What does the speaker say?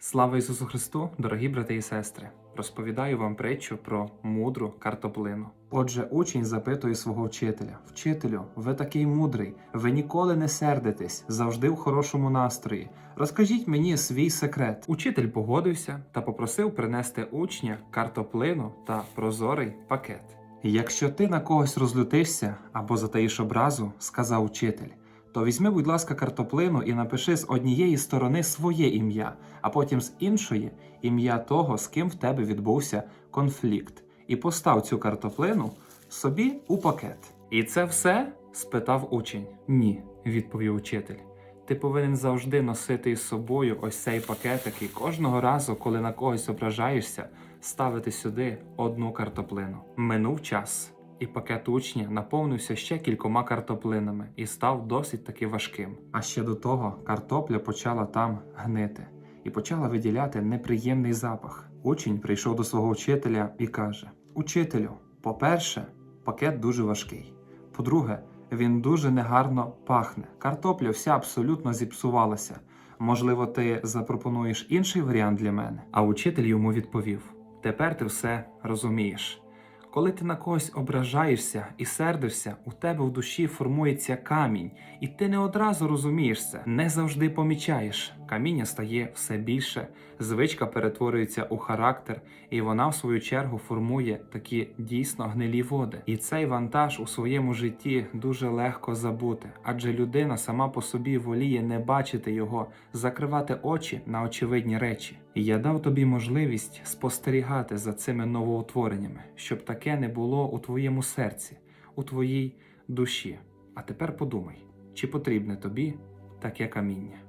Слава Ісусу Христу, дорогі брати і сестри! Розповідаю вам притчу про мудру картоплину. Отже, учень запитує свого вчителя: Вчителю, ви такий мудрий, ви ніколи не сердитесь, завжди в хорошому настрої. Розкажіть мені свій секрет. Учитель погодився та попросив принести учня картоплину та прозорий пакет. Якщо ти на когось розлютишся або затаїш образу, сказав учитель, то візьми, будь ласка, картоплину і напиши з однієї сторони своє ім'я, а потім з іншої ім'я того, з ким в тебе відбувся конфлікт, і постав цю картоплину собі у пакет. І це все? спитав учень. Ні, відповів учитель. Ти повинен завжди носити із собою ось цей пакетик і кожного разу, коли на когось ображаєшся, ставити сюди одну картоплину. Минув час, і пакет учня наповнився ще кількома картоплинами і став досить таки важким. А ще до того картопля почала там гнити і почала виділяти неприємний запах. Учень прийшов до свого вчителя і каже: Учителю, по-перше, пакет дуже важкий. По-друге, він дуже негарно пахне. Картопля вся абсолютно зіпсувалася. Можливо, ти запропонуєш інший варіант для мене? А учитель йому відповів: Тепер ти все розумієш. Коли ти на когось ображаєшся і сердишся, у тебе в душі формується камінь, і ти не одразу розумієш це, не завжди помічаєш. Каміння стає все більше, звичка перетворюється у характер, і вона, в свою чергу, формує такі дійсно гнилі води. І цей вантаж у своєму житті дуже легко забути, адже людина сама по собі воліє не бачити його, закривати очі на очевидні речі. Я дав тобі можливість спостерігати за цими новоутвореннями, щоб таке не було у твоєму серці, у твоїй душі. А тепер подумай, чи потрібне тобі таке каміння.